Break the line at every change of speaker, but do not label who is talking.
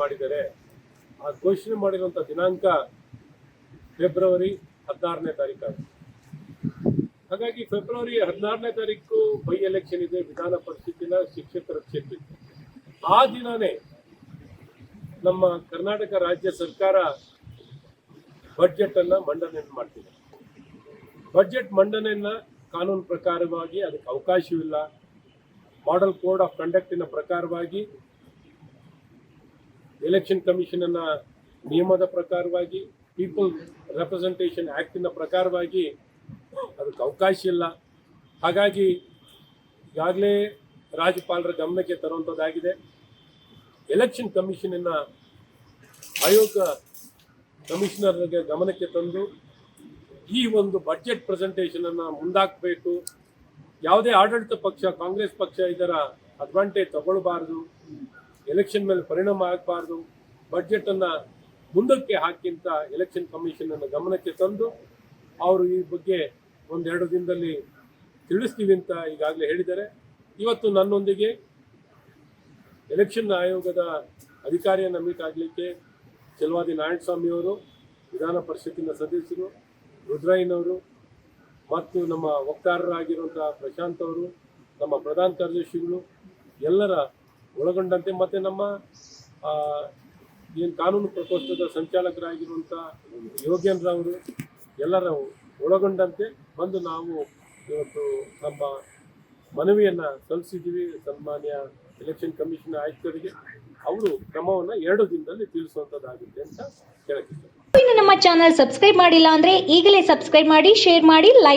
ಮಾಡಿದ್ದಾರೆ. ಆ ಘೋಷಣೆ ಮಾಡಿರುವಂಥ ದಿನಾಂಕ ಫೆಬ್ರವರಿ ಹದಿನಾರನೇ ತಾರೀಕಾಗಿದೆ ಹಾಗಾಗಿ ಫೆಬ್ರವರಿ ಹದಿನಾರನೇ ತಾರೀಕು ಬೈ ಎಲೆಕ್ಷನ್ ಇದೆ, ವಿಧಾನ ಪರಿಷತ್ತಿನ ಶಿಕ್ಷಕರ ಕ್ಷೇತ್ರ ಆ ದಿನನೇ ನಮ್ಮ ಕರ್ನಾಟಕ ರಾಜ್ಯ ಸರ್ಕಾರ ಬಜೆಟ್ ಅನ್ನ ಮಂಡನೆ ಮಾಡ್ತಿದೆ. ಬಡ್ಜೆಟ್ ಮಂಡನೆಯನ್ನ ಕಾನೂನು ಪ್ರಕಾರವಾಗಿ ಅದಕ್ಕೆ ಅವಕಾಶವಿಲ್ಲ. ಮಾಡೆಲ್ ಕೋಡ್ ಆಫ್ ಕಂಡಕ್ಟಿನ ಪ್ರಕಾರವಾಗಿ ಎಲೆಕ್ಷನ್ ಅನ್ನ ನಿಯಮದ ಪ್ರಕಾರವಾಗಿ ಪೀಪಲ್ ರೆಪ್ರೆಸೆಂಟೇಷನ್ ಆಕ್ಟಿನ ಪ್ರಕಾರವಾಗಿ ಅದಕ್ಕೆ ಅವಕಾಶ ಇಲ್ಲ. ಹಾಗಾಗಿ ಈಗಾಗಲೇ ರಾಜ್ಯಪಾಲರ ಗಮನಕ್ಕೆ ತರುವಂಥದ್ದಾಗಿದೆ ಎಲೆಕ್ಷನ್ ಕಮಿಷನನ್ನ ಆಯೋಗ ಕಮಿಷನರ್ಗೆ ಗಮನಕ್ಕೆ ತಂದು ಈ ಒಂದು ಬಜೆಟ್ ಪ್ರೆಸೆಂಟೇಷನ್ ಅನ್ನ ಮುಂದಾಕಬೇಕು. ಯಾವುದೇ ಆಡಳಿತ ಪಕ್ಷ, ಕಾಂಗ್ರೆಸ್ ಪಕ್ಷ ಇದರ ಅಡ್ವಾಂಟೇಜ್ ತಗೊಳ್ಬಾರ್ದು. ಎಲೆಕ್ಷನ್ ಮೇಲೆ ಪರಿಣಾಮ ಆಗಬಾರ್ದು. ಬಜೆಟ್ ಅನ್ನ ಮುಂದಕ್ಕೆ ಹಾಕಿಂತ ಎಲೆಕ್ಷನ್ ಕಮಿಷನ್ ಅನ್ನು ಗಮನಕ್ಕೆ ತಂದು ಅವರು ಈ ಬಗ್ಗೆ ಒಂದೆರಡು ದಿನದಲ್ಲಿ ತಿಳಿಸ್ತೀವಿ ಅಂತ ಈಗಾಗಲೇ ಹೇಳಿದ್ದಾರೆ. ಇವತ್ತು ನನ್ನೊಂದಿಗೆ ಎಲೆಕ್ಷನ್ ಆಯೋಗದ ಅಧಿಕಾರಿಯನ್ನು ಮೀಟ್ ಆಗಲಿಕ್ಕೆ ಚಲುವಾದಿ ನಾರಾಯಣಸ್ವಾಮಿ ಅವರು, ವಿಧಾನ ಪರಿಷತ್ತಿನ ಸದಸ್ಯರು, ರುದ್ರಯ್ಯನವರು ಮತ್ತು ನಮ್ಮ ವಕ್ತಾರರಾಗಿರುವಂಥ ಪ್ರಶಾಂತ್ ಅವರು, ನಮ್ಮ ಪ್ರಧಾನ ಕಾರ್ಯದರ್ಶಿಗಳು, ಎಲ್ಲರ ಒಳಗೊಂಡಂತೆ ಮತ್ತು ನಮ್ಮ ಏನು ಕಾನೂನು ಪ್ರಕೋಷ್ಠದ ಸಂಚಾಲಕರಾಗಿರುವಂಥ ಯೋಗೇಂದ್ರ ಎಲ್ಲರ ಒಳಗೊಂಡಂತೆ ಬಂದು ನಾವು ಇವತ್ತು ನಮ್ಮ ಮನವಿಯನ್ನು ಸಲ್ಲಿಸಿದ್ದೀವಿ. ಸನ್ಮಾನ್ಯ ಎಲೆಕ್ಷನ್ ಕಮಿಷನ್ ಆಯುಕ್ತರಿಗೆ ಅವರು ಕ್ರಮವನ್ನು ಎರಡು ದಿನದಲ್ಲಿ ತಿಳಿಸುವಂಥದ್ದಾಗುತ್ತೆ ಅಂತ
ಇನ್ನು ನಮ್ಮ ಚಾನಲ್ ಸಬ್ಸ್ಕ್ರೈಬ್ ಮಾಡಿಲ್ಲ ಅಂದ್ರೆ ಈಗಲೇ ಸಬ್ಸ್ಕ್ರೈಬ್ ಮಾಡಿ ಶೇರ್ ಮಾಡಿ ಲೈಕ್